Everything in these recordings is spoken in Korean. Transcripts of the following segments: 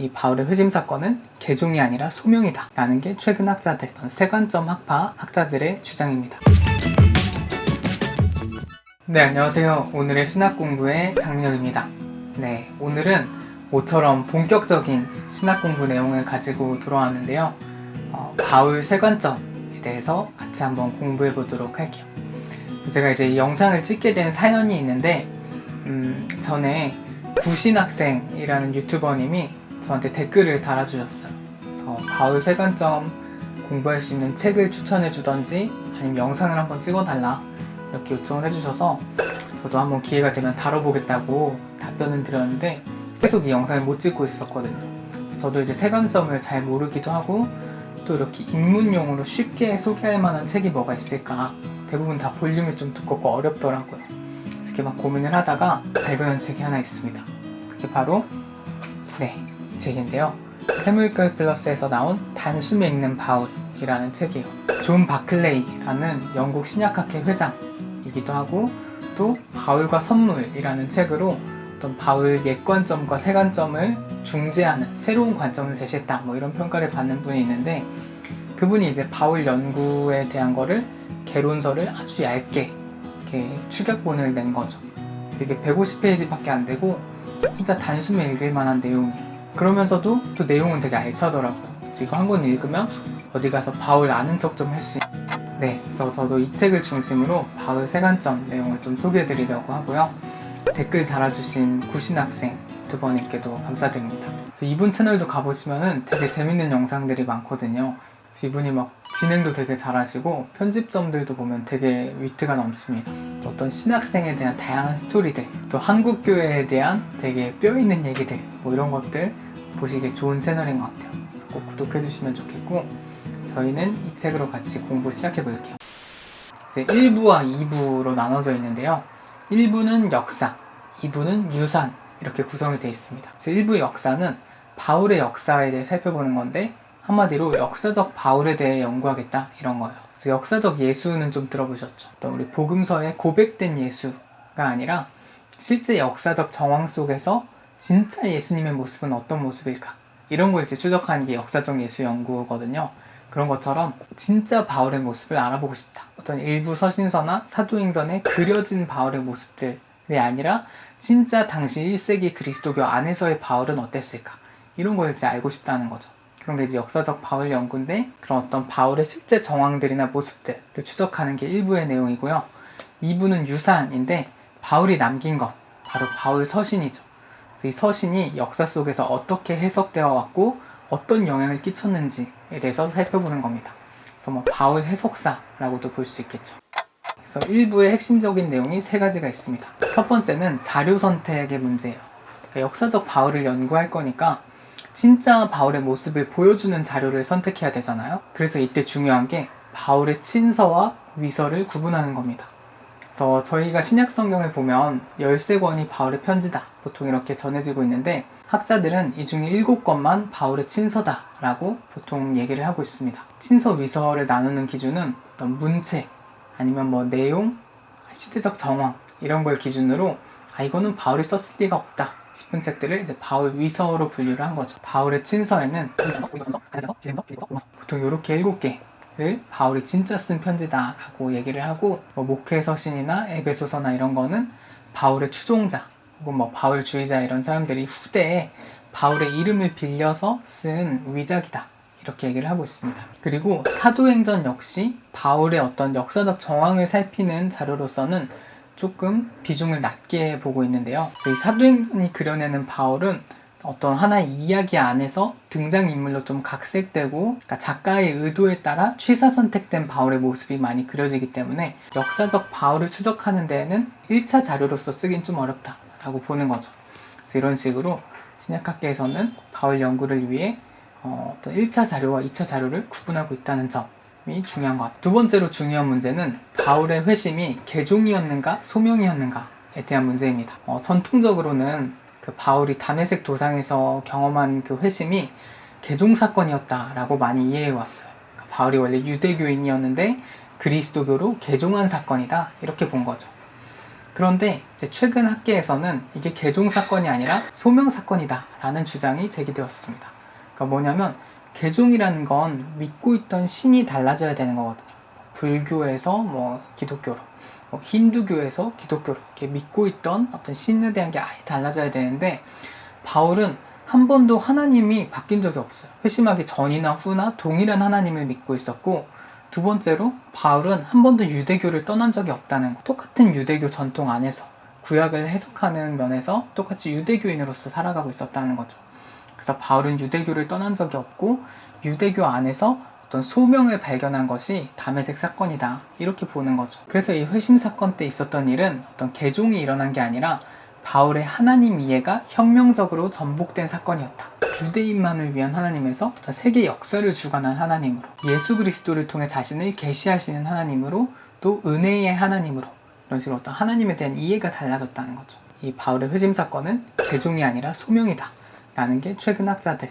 이 바울의 회심 사건은 개종이 아니라 소명이다 라는 게 최근 학자들, 세관점 학파 학자들의 주장입니다. 네, 안녕하세요. 오늘의 신학 공부의 장민혁입니다. 네, 오늘은 모처럼 본격적인 신학 공부 내용을 가지고 돌아왔는데요. 어, 바울 세관점에 대해서 같이 한번 공부해 보도록 할게요. 제가 이제 이 영상을 찍게 된 사연이 있는데, 음, 전에 구신학생이라는 유튜버님이 저한테 댓글을 달아주셨어요. 그래서 바울 세관점 공부할 수 있는 책을 추천해 주던지 아니면 영상을 한번 찍어달라 이렇게 요청을 해주셔서 저도 한번 기회가 되면 다뤄보겠다고 답변을 드렸는데 계속 이 영상을 못 찍고 있었거든요. 저도 이제 세관점을 잘 모르기도 하고 또 이렇게 입문용으로 쉽게 소개할 만한 책이 뭐가 있을까 대부분 다 볼륨이 좀 두껍고 어렵더라고요. 그래서 이렇게 막 고민을 하다가 발견한 책이 하나 있습니다. 그게 바로 네, 이 책인데요. 세물글 플러스에서 나온 단숨에 읽는 바울이라는 책이에요. 존 바클레이라는 영국 신약학회 회장이기도 하고 또 바울과 선물이라는 책으로 어떤 바울 옛관점과 새관점을 중재하는 새로운 관점을 제시했다 뭐 이런 평가를 받는 분이 있는데 그분이 이제 바울 연구에 대한 거를 개론서를 아주 얇게 이렇게 추격본을 낸 거죠. 그래서 이게 150페이지밖에 안 되고 진짜 단숨에 읽을 만한 내용이에요. 그러면서도 또 내용은 되게 알차더라고요. 그래서 이거 한 권 읽으면 어디 가서 바울 아는 척 좀 할 수 있는. 네, 그래서 저도 이 책을 중심으로 바울 세관점 내용을 좀 소개해드리려고 하고요. 댓글 달아주신 구신 학생 두 번님께도 감사드립니다. 그래서 이분 채널도 가보시면은 되게 재밌는 영상들이 많거든요. 그래서 이분이 막 진행도 되게 잘하시고 편집점들도 보면 되게 위트가 넘칩니다. 또 어떤 신학생에 대한 다양한 스토리들, 또 한국 교회에 대한 되게 뼈 있는 얘기들, 뭐 이런 것들 보시기 좋은 채널인 것 같아요. 그래서 꼭 구독해 주시면 좋겠고 저희는 이 책으로 같이 공부 시작해 볼게요. 이제 1부와 2부로 나눠져 있는데요. 1부는 역사, 2부는 유산 이렇게 구성이 되어 있습니다. 그래서 1부 역사는 바울의 역사에 대해 살펴보는 건데 한마디로 역사적 바울에 대해 연구하겠다 이런 거예요. 그래서 역사적 예수는 좀 들어보셨죠? 어떤 우리 복음서에 고백된 예수가 아니라 실제 역사적 정황 속에서 진짜 예수님의 모습은 어떤 모습일까? 이런 걸 이제 추적하는 게 역사적 예수 연구거든요. 그런 것처럼 진짜 바울의 모습을 알아보고 싶다. 어떤 일부 서신서나 사도행전에 그려진 바울의 모습들이 아니라 진짜 당시 1세기 그리스도교 안에서의 바울은 어땠을까? 이런 걸 이제 알고 싶다는 거죠. 그런 게 이제 역사적 바울 연구인데 그런 어떤 바울의 실제 정황들이나 모습들을 추적하는 게 1부의 내용이고요. 2부는 유산인데 바울이 남긴 것, 바로 바울 서신이죠. 그래서 이 서신이 역사 속에서 어떻게 해석되어 왔고 어떤 영향을 끼쳤는지에 대해서 살펴보는 겁니다. 그래서 뭐 바울 해석사라고도 볼 수 있겠죠. 그래서 1부의 핵심적인 내용이 세 가지가 있습니다. 첫 번째는 자료 선택의 문제예요. 그러니까 역사적 바울을 연구할 거니까 진짜 바울의 모습을 보여주는 자료를 선택해야 되잖아요. 그래서 이때 중요한 게 바울의 친서와 위서를 구분하는 겁니다. 그래서 저희가 신약 성경을 보면 13권이 바울의 편지다. 보통 이렇게 전해지고 있는데 학자들은 이 중에 7권만 바울의 친서다라고 보통 얘기를 하고 있습니다. 친서 위서를 나누는 기준은 어떤 문체 아니면 뭐 내용, 시대적 정황 이런 걸 기준으로 아 이거는 바울이 썼을 리가 없다 싶은 책들을 이제 바울 위서로 분류를 한 거죠. 바울의 친서에는 보통 이렇게 7개를 바울이 진짜 쓴 편지다라고 얘기를 하고 뭐 목회서신이나 에베소서나 이런 거는 바울의 추종자 혹은 뭐 바울주의자 이런 사람들이 후대에 바울의 이름을 빌려서 쓴 위작이다. 이렇게 얘기를 하고 있습니다. 그리고 사도행전 역시 바울의 어떤 역사적 정황을 살피는 자료로서는 조금 비중을 낮게 보고 있는데요. 이 사도행전이 그려내는 바울은 어떤 하나의 이야기 안에서 등장인물로 좀 각색되고 그러니까 작가의 의도에 따라 취사 선택된 바울의 모습이 많이 그려지기 때문에 역사적 바울을 추적하는 데에는 1차 자료로서 쓰긴 좀 어렵다라고 보는 거죠. 그래서 이런 식으로 신약학계에서는 바울 연구를 위해 어, 떤 1차 자료와 2차 자료를 구분하고 있다는 점 이 중요한 것 같아요. 두 번째로 중요한 문제는 바울의 회심이 개종이었는가 소명이었는가에 대한 문제입니다. 어, 전통적으로는 그 바울이 담에색 도상에서 경험한 그 회심이 개종 사건이었다라고 많이 이해해 왔어요. 그러니까 바울이 원래 유대교인이었는데 그리스도교로 개종한 사건이다 이렇게 본 거죠. 그런데 최근 학계에서는 이게 개종 사건이 아니라 소명 사건이다라는 주장이 제기되었습니다. 그러니까 뭐냐면 개종이라는 건 믿고 있던 신이 달라져야 되는 거거든요. 불교에서 뭐 기독교로, 뭐 힌두교에서 기독교로 이렇게 믿고 있던 어떤 신에 대한 게 아예 달라져야 되는데 바울은 한 번도 하나님이 바뀐 적이 없어요. 회심하기 전이나 후나 동일한 하나님을 믿고 있었고 두 번째로 바울은 한 번도 유대교를 떠난 적이 없다는 거. 똑같은 유대교 전통 안에서 구약을 해석하는 면에서 똑같이 유대교인으로서 살아가고 있었다는 거죠. 그래서 바울은 유대교를 떠난 적이 없고 유대교 안에서 어떤 소명을 발견한 것이 담에색 사건이다. 이렇게 보는 거죠. 그래서 이 회심 사건 때 있었던 일은 어떤 개종이 일어난 게 아니라 바울의 하나님 이해가 혁명적으로 전복된 사건이었다. 유대인만을 위한 하나님에서 세계 역사를 주관한 하나님으로 예수 그리스도를 통해 자신을 계시하시는 하나님으로 또 은혜의 하나님으로 이런 식으로 어떤 하나님에 대한 이해가 달라졌다는 거죠. 이 바울의 회심 사건은 개종이 아니라 소명이다. 라는 게 최근 학자들,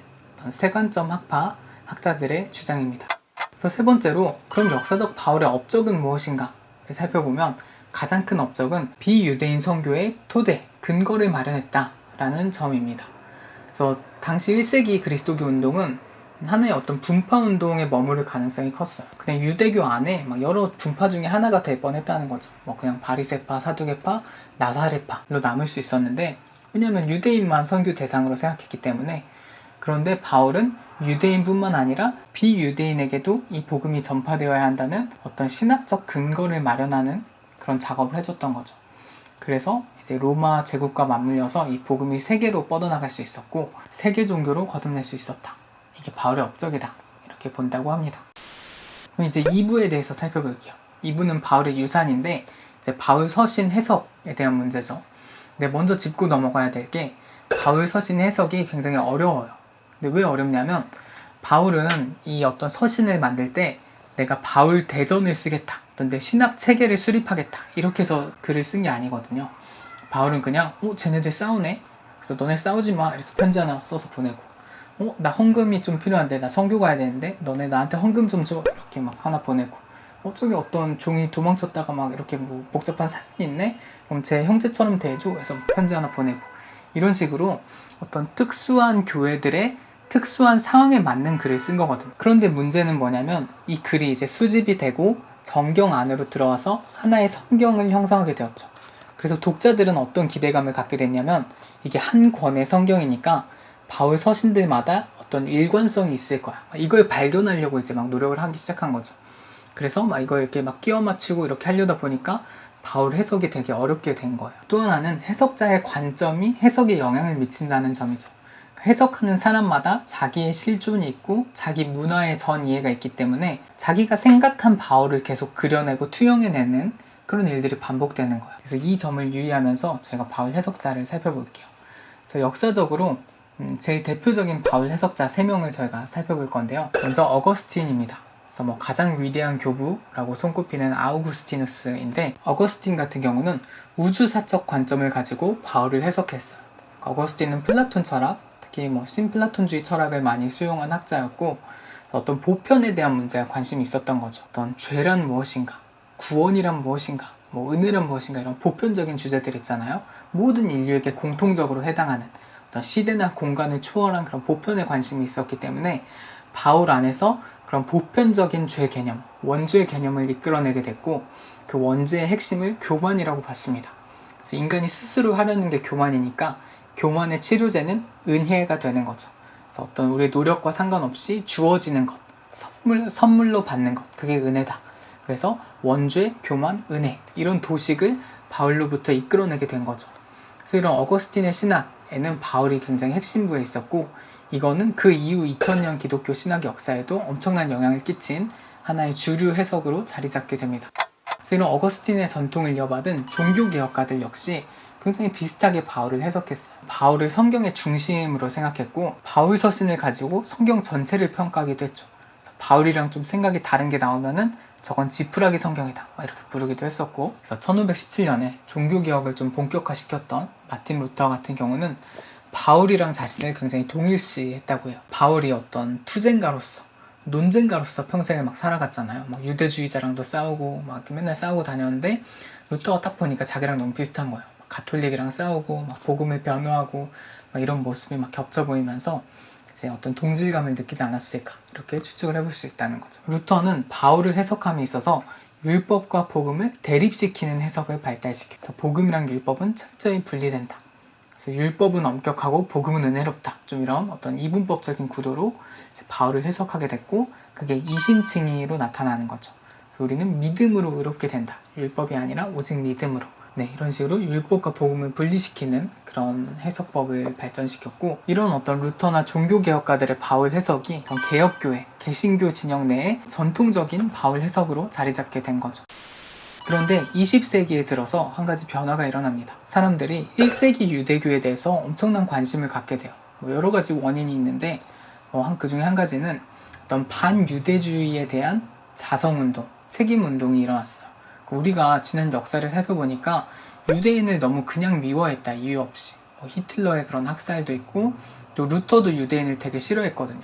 세관점 학파 학자들의 주장입니다. 그래서 세 번째로 그럼 역사적 바울의 업적은 무엇인가 살펴보면 가장 큰 업적은 비유대인 선교의 토대, 근거를 마련했다라는 점입니다. 그래서 당시 1세기 그리스도교 운동은 하나의 어떤 분파 운동에 머무를 가능성이 컸어요. 그냥 유대교 안에 막 여러 분파 중에 하나가 될 뻔했다는 거죠. 뭐 그냥 바리세파, 사두개파, 나사레파로 남을 수 있었는데 왜냐하면 유대인만 선교 대상으로 생각했기 때문에 그런데 바울은 유대인뿐만 아니라 비유대인에게도 이 복음이 전파되어야 한다는 어떤 신학적 근거를 마련하는 그런 작업을 해줬던 거죠. 그래서 이제 로마 제국과 맞물려서 이 복음이 세계로 뻗어나갈 수 있었고 세계 종교로 거듭낼 수 있었다. 이게 바울의 업적이다. 이렇게 본다고 합니다. 그럼 이제 2부에 대해서 살펴볼게요. 2부는 바울의 유산인데 이제 바울 서신 해석에 대한 문제죠. 근데 먼저 짚고 넘어가야 될 게 바울 서신 해석이 굉장히 어려워요. 근데 왜 어렵냐면 바울은 이 어떤 서신을 만들 때 내가 바울 대전을 쓰겠다. 내 신학 체계를 수립하겠다. 이렇게 해서 글을 쓴 게 아니거든요. 바울은 그냥, 어, 쟤네들 싸우네? 그래서 너네 싸우지 마. 그래서 편지 하나 써서 보내고. 어, 나 헌금이 좀 필요한데, 나 성교 가야 되는데, 너네 나한테 헌금 좀 줘. 이렇게 막 하나 보내고. 어, 저기 어떤 종이 도망쳤다가 막 이렇게 뭐 복잡한 사연이 있네? 그럼 제 형제처럼 대해줘. 해서 편지 하나 보내고. 이런 식으로 어떤 특수한 교회들의 특수한 상황에 맞는 글을 쓴 거거든. 그런데 문제는 뭐냐면 이 글이 이제 수집이 되고 정경 안으로 들어와서 하나의 성경을 형성하게 되었죠. 그래서 독자들은 어떤 기대감을 갖게 됐냐면 이게 한 권의 성경이니까 바울 서신들마다 어떤 일관성이 있을 거야. 이걸 발견하려고 이제 막 노력을 하기 시작한 거죠. 그래서 막 이거 이렇게 막 끼워 맞추고 이렇게 하려다 보니까 바울 해석이 되게 어렵게 된 거예요. 또 하나는 해석자의 관점이 해석에 영향을 미친다는 점이죠. 해석하는 사람마다 자기의 실존이 있고 자기 문화의 전 이해가 있기 때문에 자기가 생각한 바울을 계속 그려내고 투영해내는 그런 일들이 반복되는 거예요. 그래서 이 점을 유의하면서 제가 바울 해석자를 살펴볼게요. 그래서 역사적으로 음, 제일 대표적인 바울 해석자 3명을 저희가 살펴볼 건데요. 먼저 어거스틴입니다. 그래서 뭐 가장 위대한 교부라고 손꼽히는 아우구스티누스인데 어거스틴 같은 경우는 우주사적 관점을 가지고 바울을 해석했어요. 어거스틴은 플라톤 철학, 특히 뭐 신플라톤주의 철학을 많이 수용한 학자였고 어떤 보편에 대한 문제가 관심이 있었던 거죠. 어떤 죄란 무엇인가, 구원이란 무엇인가, 뭐 은혜란 무엇인가 이런 보편적인 주제들 있잖아요. 모든 인류에게 공통적으로 해당하는 어떤 시대나 공간을 초월한 그런 보편에 관심이 있었기 때문에 바울 안에서 그런 보편적인 죄 개념, 원죄 개념을 이끌어내게 됐고 그 원죄의 핵심을 교만이라고 봤습니다. 그래서 인간이 스스로 하려는 게 교만이니까 교만의 치료제는 은혜가 되는 거죠. 그래서 어떤 우리의 노력과 상관없이 주어지는 것, 선물, 선물로 받는 것, 그게 은혜다. 그래서 원죄, 교만, 은혜 이런 도식을 바울로부터 이끌어내게 된 거죠. 그래서 이런 어거스틴의 신학에는 바울이 굉장히 핵심부에 있었고 이거는 그 이후 2000년 기독교 신학 역사에도 엄청난 영향을 끼친 하나의 주류 해석으로 자리 잡게 됩니다. 그래서 이런 어거스틴의 전통을 이어받은 종교개혁가들 역시 굉장히 비슷하게 바울을 해석했어요. 바울을 성경의 중심으로 생각했고 바울 서신을 가지고 성경 전체를 평가하기도 했죠. 바울이랑 좀 생각이 다른 게 나오면은 저건 지푸라기 성경이다 이렇게 부르기도 했었고 그래서 1517년에 종교개혁을 좀 본격화시켰던 마틴 루터 같은 경우는 바울이랑 자신을 굉장히 동일시했다고 해요. 바울이 어떤 투쟁가로서 논쟁가로서 평생을 막 살아갔잖아요. 막 유대주의자랑도 싸우고 막 맨날 싸우고 다녔는데 루터가 딱 보니까 자기랑 너무 비슷한 거예요. 막 가톨릭이랑 싸우고 막 복음을 변호하고 막 이런 모습이 막 겹쳐 보이면서 이제 어떤 동질감을 느끼지 않았을까 이렇게 추측을 해볼 수 있다는 거죠. 루터는 바울을 해석함에 있어서 율법과 복음을 대립시키는 해석을 발달시켜요. 그래서 복음이랑 율법은 철저히 분리된다. 그래서 율법은 엄격하고 복음은 은혜롭다. 좀 이런 어떤 이분법적인 구도로 바울을 해석하게 됐고 그게 이신칭의로 나타나는 거죠. 우리는 믿음으로 의롭게 된다. 율법이 아니라 오직 믿음으로. 네, 이런 식으로 율법과 복음을 분리시키는 그런 해석법을 발전시켰고 이런 어떤 루터나 종교개혁가들의 바울 해석이 전 개혁교회, 개신교 진영 내에 전통적인 바울 해석으로 자리 잡게 된 거죠. 그런데 20세기에 들어서 한 가지 변화가 일어납니다. 사람들이 1세기 유대교에 대해서 엄청난 관심을 갖게 돼요. 뭐 여러 가지 원인이 있는데 어, 한그 중에 한 가지는 어떤 반유대주의에 대한 자성운동, 책임운동이 일어났어요. 그 우리가 지난 역사를 살펴보니까 유대인을 너무 그냥 미워했다 이유 없이 뭐 히틀러의 그런 학살도 있고 또 루터도 유대인을 되게 싫어했거든요.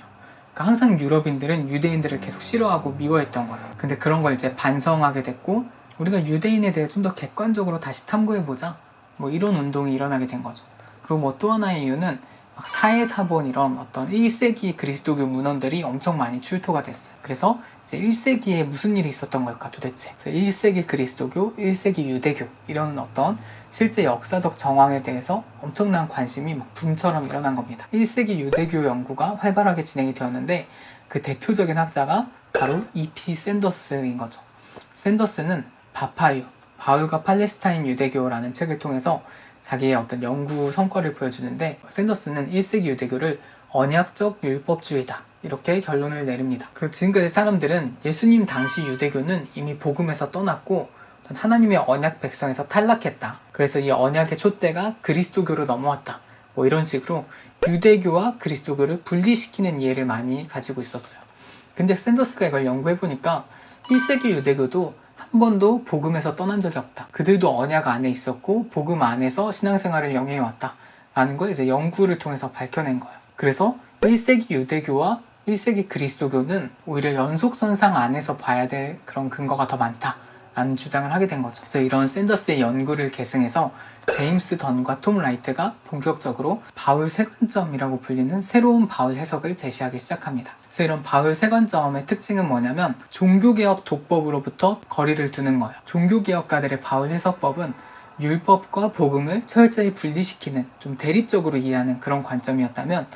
그러니까 항상 유럽인들은 유대인들을 계속 싫어하고 미워했던 거예요. 근데 그런 걸 이제 반성하게 됐고 우리가 유대인에 대해 좀 더 객관적으로 다시 탐구해보자. 뭐 이런 운동이 일어나게 된 거죠. 그리고 뭐 또 하나의 이유는 막 사회사본 이런 어떤 1세기 그리스도교 문헌들이 엄청 많이 출토가 됐어요. 그래서 이제 1세기에 무슨 일이 있었던 걸까 도대체. 그래서 1세기 그리스도교, 1세기 유대교 이런 어떤 실제 역사적 정황에 대해서 엄청난 관심이 막 붐처럼 일어난 겁니다. 1세기 유대교 연구가 활발하게 진행이 되었는데 그 대표적인 학자가 바로 E.P. 샌더스인 거죠. 샌더스는 바파유, 바울과 팔레스타인 유대교라는 책을 통해서 자기의 어떤 연구 성과를 보여주는데 샌더스는 1세기 유대교를 언약적 율법주의다. 이렇게 결론을 내립니다. 그리고 지금까지 사람들은 예수님 당시 유대교는 이미 복음에서 떠났고 하나님의 언약 백성에서 탈락했다. 그래서 이 언약의 촛대가 그리스도교로 넘어왔다. 뭐 이런 식으로 유대교와 그리스도교를 분리시키는 이해를 많이 가지고 있었어요. 근데 샌더스가 이걸 연구해보니까 1세기 유대교도 한 번도 복음에서 떠난 적이 없다. 그들도 언약 안에 있었고 복음 안에서 신앙생활을 영위해 왔다. 라는 걸 이제 연구를 통해서 밝혀낸 거예요. 그래서 1세기 유대교와 1세기 그리스도교는 오히려 연속선상 안에서 봐야 될 그런 근거가 더 많다. 라는 주장을 하게 된 거죠. 그래서 이런 샌더스의 연구를 계승해서 제임스 던과 톰 라이트가 본격적으로 바울 세관점이라고 불리는 새로운 바울 해석을 제시하기 시작합니다. 그래서 이런 바울 세관점의 특징은 뭐냐면 종교개혁 독법으로부터 거리를 두는 거예요. 종교개혁가들의 바울 해석법은 율법과 복음을 철저히 분리시키는 좀 대립적으로 이해하는 그런 관점이었다면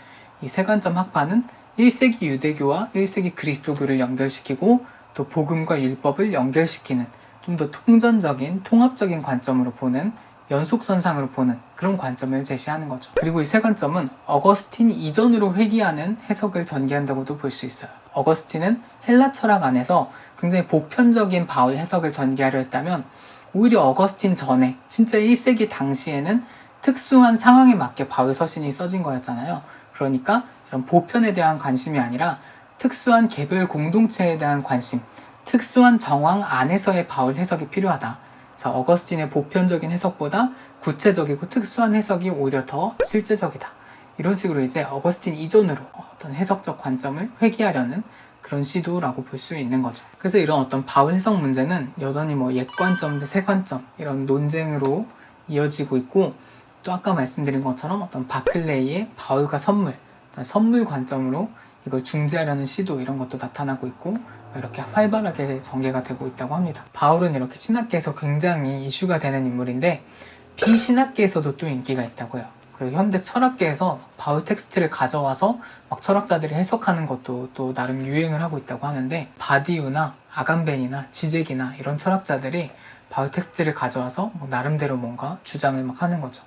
이 세관점 학파는 1세기 유대교와 1세기 그리스도교를 연결시키고 또 복음과 율법을 연결시키는 좀 더 통전적인 통합적인 관점으로 보는 연속선상으로 보는 그런 관점을 제시하는 거죠. 그리고 이 세 관점은 어거스틴 이전으로 회귀하는 해석을 전개한다고도 볼 수 있어요. 어거스틴은 헬라 철학 안에서 굉장히 보편적인 바울 해석을 전개하려 했다면 오히려 어거스틴 전에 진짜 1세기 당시에는 특수한 상황에 맞게 바울 서신이 써진 거였잖아요. 그러니까 이런 보편에 대한 관심이 아니라 특수한 개별 공동체에 대한 관심, 특수한 정황 안에서의 바울 해석이 필요하다. 그래서 어거스틴의 보편적인 해석보다 구체적이고 특수한 해석이 오히려 더 실제적이다. 이런 식으로 이제 어거스틴 이전으로 어떤 해석적 관점을 회귀하려는 그런 시도라고 볼 수 있는 거죠. 그래서 이런 어떤 바울 해석 문제는 여전히 뭐 옛관점 대 새관점 이런 논쟁으로 이어지고 있고 또 아까 말씀드린 것처럼 어떤 바클레이의 바울과 선물, 선물 관점으로 이걸 중재하려는 시도 이런 것도 나타나고 있고 이렇게 활발하게 전개가 되고 있다고 합니다. 바울은 이렇게 신학계에서 굉장히 이슈가 되는 인물인데 비신학계에서도 또 인기가 있다고요. 그 현대 철학계에서 바울 텍스트를 가져와서 막 철학자들이 해석하는 것도 또 나름 유행을 하고 있다고 하는데 바디우나 아간벤이나 지젝이나 이런 철학자들이 바울 텍스트를 가져와서 뭐 나름대로 뭔가 주장을 막 하는 거죠.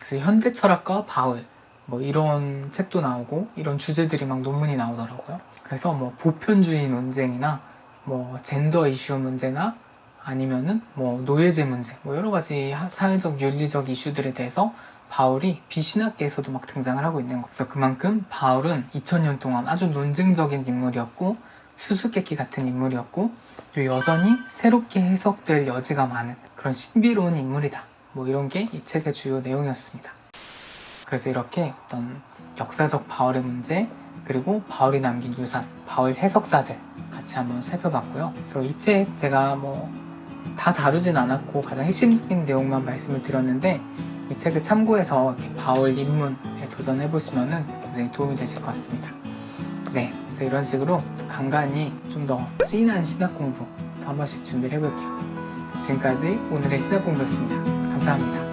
그래서 현대 철학과 바울 뭐 이런 책도 나오고 이런 주제들이 막 논문이 나오더라고요. 그래서 뭐 보편주의 논쟁이나 뭐 젠더 이슈 문제나 아니면은 뭐 노예제 문제 뭐 여러 가지 하- 사회적 윤리적 이슈들에 대해서 바울이 비신학계에서도 막 등장을 하고 있는 거. 그래서 그만큼 바울은 2000년 동안 아주 논쟁적인 인물이었고 수수께끼 같은 인물이었고 또 여전히 새롭게 해석될 여지가 많은 그런 신비로운 인물이다. 뭐 이런 게 이 책의 주요 내용이었습니다. 그래서 이렇게 어떤 역사적 바울의 문제 그리고 바울이 남긴 유산, 바울 해석사들 같이 한번 살펴봤고요. 그래서 이 책 제가 뭐 다 다루진 않았고 가장 핵심적인 내용만 말씀을 드렸는데 이 책을 참고해서 바울 입문에 도전해 보시면은 굉장히 도움이 되실 것 같습니다. 네, 그래서 이런 식으로 간간히 좀 더 진한 신학 공부 한 번씩 준비를 해볼게요. 지금까지 오늘의 신학 공부였습니다. 감사합니다.